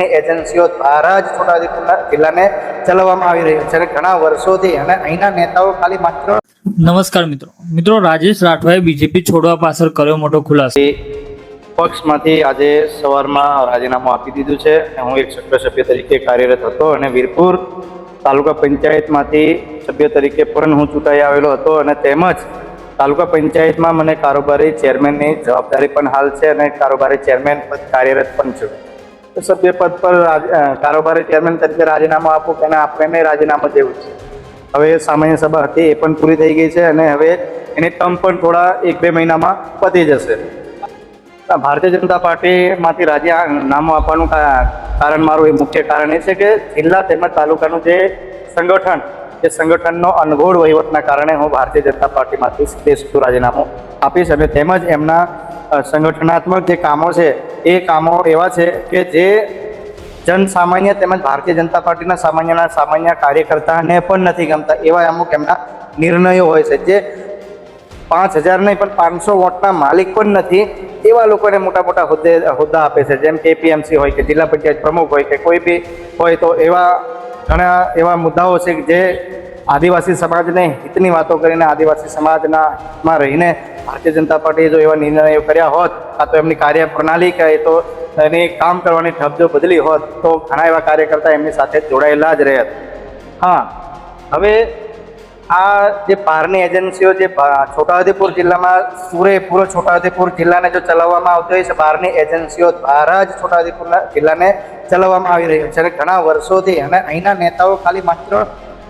ની એજન્સીઓ દ્વારા જ છોટાઉદેપુર જિલ્લાને ચલાવવામાં આવી રહ્યું છે. અને ઘણા વર્ષોથી અને અહીંના નેતાઓ ખાલી માત્ર નમસ્કાર મિત્રો. મિત્રો રાજેશ રાઠવાએ બીજેપી છોડવા પાછળ કર્યો મોટો ખુલાસો. પક્ષમાંથી આજે સવારમાં રાજીનામું આપી દીધું છે અને હું એક સભ્ય સભ્ય તરીકે કાર્યરત હતો અને વીરપુર તાલુકા પંચાયતમાંથી સભ્ય તરીકે પણ હું ચૂંટાઈ આવેલો હતો અને તેમજ તાલુકા પંચાયતમાં મને કારોબારી ચેરમેનની જવાબદારી પણ હાલ છે અને કારોબારી ચેરમેન પદ કાર્યરત પણ છું. સભ્ય પદ પર કારોબારી ચેરમેન તરીકે રાજીનામું આપું કે આપણે આપવું એને રાજીનામું જેવું છે. હવે સામાન્ય સભા હતી, એ પણ પૂરી થઈ ગઈ છે અને હવે એની ટર્મ પણ થોડા એક બે મહિનામાં પતી જશે. ભારતીય જનતા પાર્ટીમાંથી રાજીનામું આપવાનું કારણ મારું એ મુખ્ય કારણ એ છે કે જિલ્લા તેમજ તાલુકાનું જે સંગઠન એ સંગઠનનો અનગોળ વહીવટના કારણે હું ભારતીય જનતા પાર્ટીમાંથી સીધે રાજીનામું આપીશ અને તેમજ એમના સંગઠનાત્મક જે કામો છે, એ કામો એવા છે કે જે જન સામાન્ય તેમજ ભારતીય જનતા પાર્ટીના સામાન્યના સામાન્ય કાર્યકર્તાને પણ નથી ગમતા. એવા અમુક એમના નિર્ણયો હોય છે જે પાંચ હજાર નહીં, પણ પાંચસો વોટના માલિક પણ નથી એવા લોકોને મોટા મોટા હોદ્દે, હોદ્દા આપે છે. જેમ કે એપીએમસી હોય કે જિલ્લા પંચાયત પ્રમુખ હોય કે કોઈ બી હોય તો એવા ઘણા એવા મુદ્દાઓ છે જે આદિવાસી સમાજને હિતની વાતો કરીને આદિવાસી સમાજના માં રહીને ભારતીય જનતા પાર્ટીએ જો એવા નિર્ણયો કર્યા હોત, કાં તો એમની કાર્ય પ્રણાલી કે તો એની કામ કરવાની ઠપ જો બદલી હોત, તો ઘણા એવા કાર્યકર્તા એમની સાથે જોડાયેલા જ રહેત હા, હવે આ જે બહારની એજન્સીઓ જે છોટાઉદેપુર જિલ્લામાં સુરેપુર છોટાઉદેપુર જિલ્લાને જો ચલાવવામાં આવતો હોય છે બહારની એજન્સીઓ દ્વારા જ છોટાઉદેપુર જિલ્લાને ચલાવવામાં આવી રહ્યું છે. અને ઘણા વર્ષોથી અને અહીંના નેતાઓ ખાલી માત્ર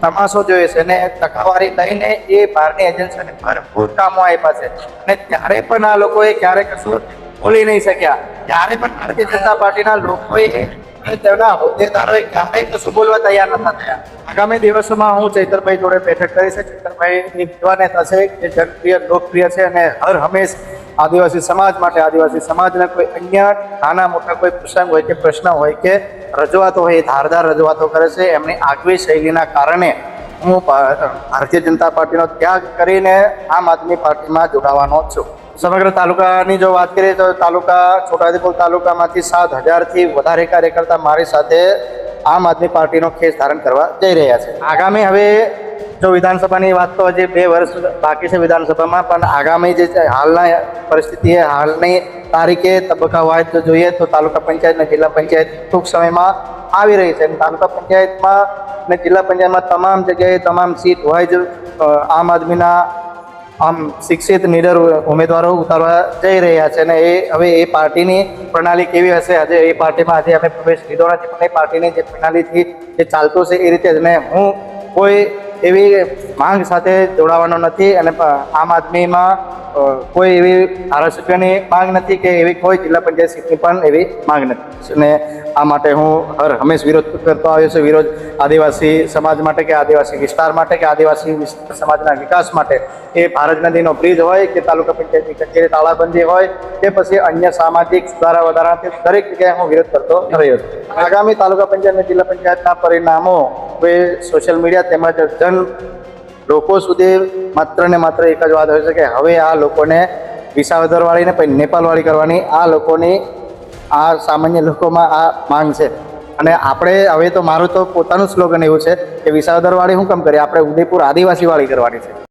તમાશો જોઈએ છે અને ટકાવારી લઈને એ બહારની એજન્સીઓને ભરપૂર કામો આપ્યા છે. અને ત્યારે પણ આ લોકોએ ક્યારે કશું બોલી નહીં શક્યા. ત્યારે પણ ભારતીય જનતા પાર્ટીના લોકોએ તેમના હોદ્દેદારોએ ક્યારેય કશું બોલવા તૈયાર નતા થયા. આગામી દિવસોમાં હું ચૈતરભાઈ જોડે બેઠક કરીશ. ચૈતરભાઈ એક એવા નેતા છે જે જનપ્રિય, લોકપ્રિય છે અને હર હંમેશ આદિવાસી સમાજ માટે આદિવાસી સમાજના કોઈ અન્ય નાના મોટા કોઈ પ્રસંગ હોય કે પ્રશ્ન હોય કે રજૂઆતો હોય એ ધારદાર રજૂઆતો કરે છે, એમની આગવી શૈલીના કારણે હું ભારતીય જનતા પાર્ટીનો ત્યાગ કરીને આમ આદમી પાર્ટીમાં જોડાવાનો છું. સમગ્ર તાલુકાની જો વાત કરીએ તો તાલુકા, છોટાઉદેપુર તાલુકામાંથી સાત હજારથી વધારે કાર્યકર્તા મારી સાથે આમ આદમી પાર્ટીનો ખેસ ધારણ કરવા જઈ રહ્યા છે. આગામી હવે જો વિધાનસભાની વાત તો હજી બે વર્ષ બાકી છે વિધાનસભામાં, પણ આગામી જે હાલના પરિસ્થિતિએ હાલની તારીખે તબક્કાવાર જો જોઈએ તો તાલુકા પંચાયત અને જિલ્લા પંચાયત ટૂંક સમયમાં આવી રહી છે. તાલુકા પંચાયતમાં અને જિલ્લા પંચાયતમાં તમામ જગ્યાએ તમામ સીટ વાઇઝ આમ આદમીના આમ શિક્ષિત નીડર ઉમેદવારો ઉતારવા જઈ રહ્યા છે. અને એ, હવે એ પાર્ટીની પ્રણાલી કેવી હશે? આજે એ પાર્ટીમાં આજે અમે પ્રવેશ લીધો નથી, પણ એ પાર્ટીની જે પ્રણાલીથી જે ચાલતું છે એ રીતે જ. અને હું કોઈ એવી માંગ સાથે જોડાવાનો નથી અને આમ આદમીમાં કોઈ એવી ધારાસભ્યની માંગ નથી કે એવી કોઈ જિલ્લા પંચાયત સીટની પણ એવી માંગ નથી. અને આ માટે હું હર હંમેશ વિરોધ કરતો આવ્યો છું. વિરોધ આદિવાસી સમાજ માટે કે આદિવાસી વિસ્તાર માટે કે આદિવાસી સમાજના વિકાસ માટે. એ ભારત નદીનો બ્રિજ હોય કે તાલુકા પંચાયતની કચેરી, તાળાબંધી હોય કે પછી અન્ય સામાજિક સુધારા વધારાથી દરેક જગ્યાએ હું વિરોધ કરતો રહ્યો છું. આગામી તાલુકા પંચાયત અને જિલ્લા પંચાયતના પરિણામો હવે સોશિયલ મીડિયા તેમજ જન લોકો સુધી માત્ર ને માત્ર એક જ વાત હોય છે કે હવે આ લોકોને વિસાવદરવાળી ને પછી નેપાલવાળી કરવાની આ લોકોની આ સામાન્ય લોકોમાં આ માંગ છે. અને આપણે હવે તો મારું તો પોતાનું સ્લોગન એવું છે કે વિસાવદરવાળી શું કામ કરીએ? આપણે ઉદયપુર આદિવાસીવાળી કરવાની છે.